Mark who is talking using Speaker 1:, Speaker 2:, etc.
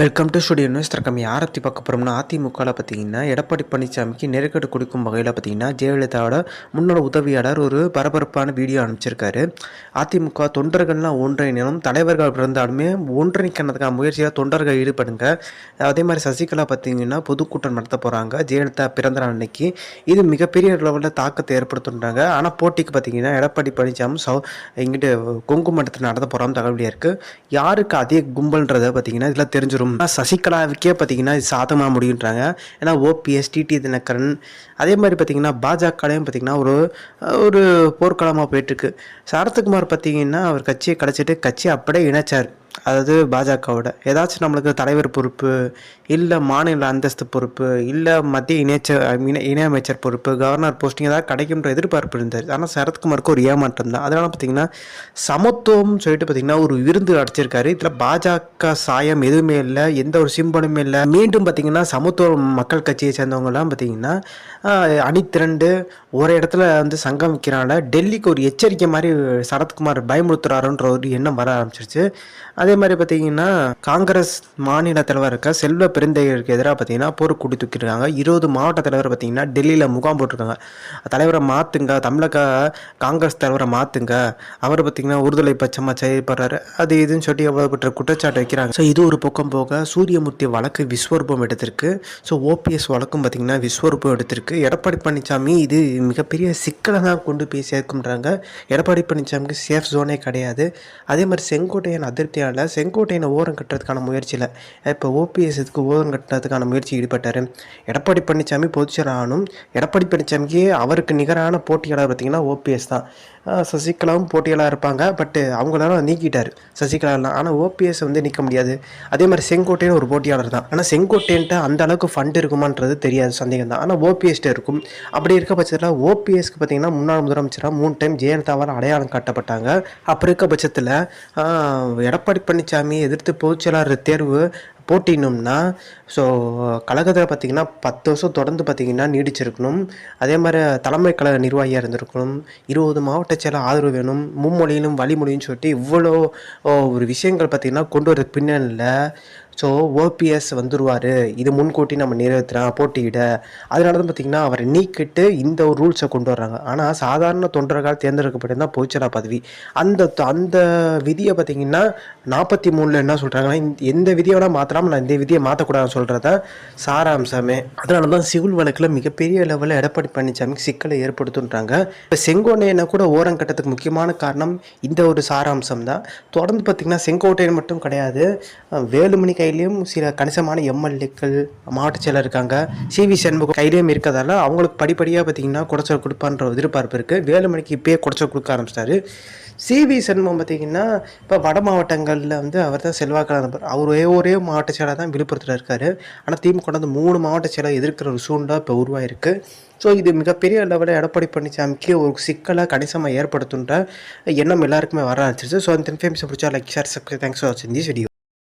Speaker 1: Welcome to studio news தரக்கம் யாரை பற்றி பார்க்க போகிறோம்னா அதிமுகவில் பார்த்தீங்கன்னா எடப்பாடி பழனிசாமிக்கு நெருக்கடி கொடுக்கும் வகையில் பார்த்தீங்கன்னா ஜெயலலிதாவோட முன்னாள் உதவியாளர் ஒரு பரபரப்பான வீடியோ அனுப்பிச்சிருக்காரு. அதிமுக தொண்டர்கள்லாம் ஒன்றிணையும் தலைவர்கள் பிறந்தாலுமே ஒன்றிணைக்கிறதுக்கான முயற்சியில் தொண்டர்கள் ஈடுபடுங்க. அதே மாதிரி சசிகலா பார்த்தீங்கன்னா பொதுக்கூட்டம் நடத்த போகிறாங்க ஜெயலலிதா பிறந்த நாள் அன்னைக்கு. இது மிகப்பெரிய லெவலில் தாக்கத்தை ஏற்படுத்துன்றாங்க. ஆனால் போட்டிக்கு பார்த்தீங்கன்னா எடப்பாடி பழனிசாமி சௌ இங்கிட்டு கொங்கு மண்டலத்தில் நடத்த போகிறோம் தகவலியாக இருக்குது யாருக்கு அதிக கும்பல்ன்றதை பார்த்தீங்கன்னா இதில் தெரிஞ்சிடும் ஆனா சசிகலாவுக்கே பார்த்தீங்கன்னா இது சாதகமாக முடியுன்றாங்க. ஏன்னா ஓபிஎஸ் டிடி தினகரன் அதே மாதிரி பார்த்தீங்கன்னா பாஜகலையும் பார்த்தீங்கன்னா ஒரு ஒரு போர்க்களமாக போயிட்டுருக்கு. சரத்குமார் பார்த்தீங்கன்னா அவர் கட்சியை கலைச்சிட்டு கட்சியை அப்படியே இணைச்சார். அதாவது பாஜகவோட. ஏதாச்சும் நம்மளுக்கு தலைவர் பொறுப்பு இல்லை மாநில அந்தஸ்து பொறுப்பு இல்லை மத்திய இணைச்ச இணை இணையமைச்சர் பொறுப்பு கவர்னர் போஸ்டிங் ஏதாவது கிடைக்கும்ன்ற எதிர்பார்ப்பு இருந்தார் ஆனால் சரத்குமாருக்கு ஒரு ஏமாற்றம் தான். அதனால் பார்த்தீங்கன்னா சமத்துவம்னு சொல்லிட்டு பார்த்தீங்கன்னா ஒரு விருந்து அடைச்சிருக்காரு. இதில் பாஜக சாயம் எதுவுமே இல்லை எந்த ஒரு சிம்பலுமே இல்லை. மீண்டும் பார்த்தீங்கன்னா சமத்துவ மக்கள் கட்சியை சேர்ந்தவங்கலாம் பார்த்தீங்கன்னா அணித்திரண்டு அணி திரண்டு ஒரு இடத்துல வந்து சங்கம் வைக்கிறனால டெல்லிக்கு ஒரு எச்சரிக்கை மாதிரி சரத்குமார் பயமுறுத்துறாருன்ற ஒரு எண்ணம் வர ஆரம்பிச்சிருச்சு. அதே மாதிரி பார்த்தீங்கன்னா காங்கிரஸ் மாநில தலைவர் இருக்க செல்வ பெருந்தைகளுக்கு எதிராக பார்த்தீங்கன்னா போர் கூட்டி தூக்கிருக்காங்க இருபது மாவட்ட தலைவர் பார்த்தீங்கன்னா டெல்லியில் முகாம் போட்டிருக்காங்க. தலைவரை மாற்றுங்க தமிழக காங்கிரஸ் தலைவரை மாற்றுங்க அவர் பார்த்தீங்கன்னா ஒருதலை பட்சமாக செயல்படுறாரு. அது இதுன்னு சொல்லி எவ்வளோ குற்றச்சாட்டு வைக்கிறாங்க. ஸோ இது ஒரு பக்கம் போக சூரியமூர்த்தி வழக்கு விஸ்வரூபம் எடுத்திருக்கு. ஸோ ஓபிஎஸ் வழக்கும் பார்த்தீங்கன்னா விஸ்வரூபம் எடுத்திருக்கு. எடப்பாடி பழனிசாமி இது மிகப்பெரிய சிக்கலை தான் கொண்டு போய் சேர்க்கும்ன்றாங்க. எடப்பாடி பழனிசாமிக்கு சேஃப் ஜோனே கிடையாது. அதே மாதிரி செங்கோட்டையன் அதிருப்தியால் செங்கோட்டையனை ஓரம் கட்டுறதுக்கான முயற்சியில் இப்போ ஓபிஎஸ் இதுக்கு ஓரம் கட்டுறதுக்கான முயற்சி ஈடுபட்டார். எடப்பாடி பழனிசாமி பொதுச்சரானும் எடப்பாடி பழனிசாமிக்கு அவருக்கு நிகரான போட்டியாளர் பார்த்தீங்கன்னா ஓபிஎஸ் தான். சசிகலாவும் போட்டியாளராக இருப்பாங்க. பட்டு அவங்களால நீக்கிட்டார் சசிகலாலாம். ஆனால் ஓபிஎஸ் வந்து நிற்க முடியாது. அதே மாதிரி செங்கோட்டையன் ஒரு போட்டியாளர் தான். ஆனால் செங்கோட்டையன்ட்ட அந்த அளவுக்கு ஃபண்ட் இருக்குமான்றது தெரியாது சந்தேகம் தான். ஆனால் ஓபிஎஸ்ட்டு இருக்கும். அப்படி இருக்க பட்சத்தில் ஓபிஎஸ்க்கு பார்த்தீங்கன்னா முன்னாள் முதலமைச்சராக மூணு டைம் ஜெயலலிதாவால் அடையாளம் காட்டப்பட்டாங்க. அப்படி இருக்க பட்சத்தில் எடப்பாடி பழனிசாமி எதிர்த்து பொதுச்செயலாளர் தேர்வு போட்டினோம்னா ஸோ கழகத்தில் பார்த்தீங்கன்னா பத்து வருஷம் தொடர்ந்து பார்த்தீங்கன்னா நீடிச்சிருக்கணும். அதே மாதிரி தலைமை கழக நிர்வாகியாக இருந்திருக்கணும். இருபது மாவட்ட செயலர் ஆதரவு வேணும். மும்மொழியிலும் வழிமொழியும் சொல்லிட்டு இவ்வளோ ஒரு விஷயங்கள் பார்த்தீங்கன்னா கொண்டு வர பின்னணியில் ஸோ ஓபிஎஸ் வந்துருவார். இது முன்கூட்டி நம்ம நிறைவேற்றலாம் போட்டியிட அதனால தான் பார்த்தீங்கன்னா அவரை நீக்கிட்டு இந்த ஒரு ரூல்ஸை கொண்டு வர்றாங்க. ஆனால் சாதாரண தொண்டர்கால் தேர்ந்தெடுக்கப்பட்டு தான் பொதுச்செயலா பதவி. அந்த அந்த விதியை பார்த்தீங்கன்னா நாற்பத்தி மூணில் என்ன சொல்கிறாங்கன்னா இந்த எந்த விதியோட வேணால் மாற்றலாம் நான் இந்த விதியை மாற்றக்கூடாதுன்னு சொல்கிறத சாராம்சமே. அதனால தான் சிவில் வழக்கில் மிகப்பெரிய லெவலில் எடப்பாடி பழனிசாமிக்கு சிக்கலை ஏற்படுத்துன்றாங்க. இப்போ செங்கோட்டையனை கூட ஓரம் கட்டத்துக்கு முக்கியமான காரணம் இந்த ஒரு சாராம்சம் தான். தொடர்ந்து பார்த்திங்கன்னா செங்கோட்டையன் மட்டும் கிடையாது. அஹ் வேலுமணி கையிலையும் சில கணிசமான எம்எல்ஏக்கள் மாவட்ட செயலர் இருக்காங்க. சிவி சண்முகம் கையிலையும் இருக்கிறதால அவங்களுக்கு படிப்படியாக பார்த்தீங்கன்னா குடைச்சல் கொடுப்பான்ற ஒரு எதிர்பார்ப்பு இருக்குது வேலுமணிக்கு இப்போயே குடைச்சல் கொடுக்க ஆரம்பிச்சிட்டாரு. சிவி சண்முகம் பார்த்தீங்கன்னா இப்போ வட மாவட்டங்களில் வந்து அவர் தான் செல்வாக்கான நபர் அவர் ஒரே ஒரே மாவட்ட செயலாக தான் விழுப்புரத்தில் இருக்கார். ஆனால் திமுக வந்து மூணு மாவட்ட செயலாக எதிர்க்கிற ஒரு சூழ்நிலை இப்போ உருவாயிருக்கு. ஸோ இது மிகப்பெரிய லெவலில் எடப்பாடி பழனிசாமிக்கு ஒரு சிக்கலாக கணிசமாக ஏற்படுத்துன்ற எண்ணம் எல்லாருக்குமே வர ஆரம்பிச்சிருச்சு. ஸோ அந்த இன்ஃபர்மேஷன் பிடிச்சா like share subscribe thanks for வாட்சிங் திஸ் வீடியோ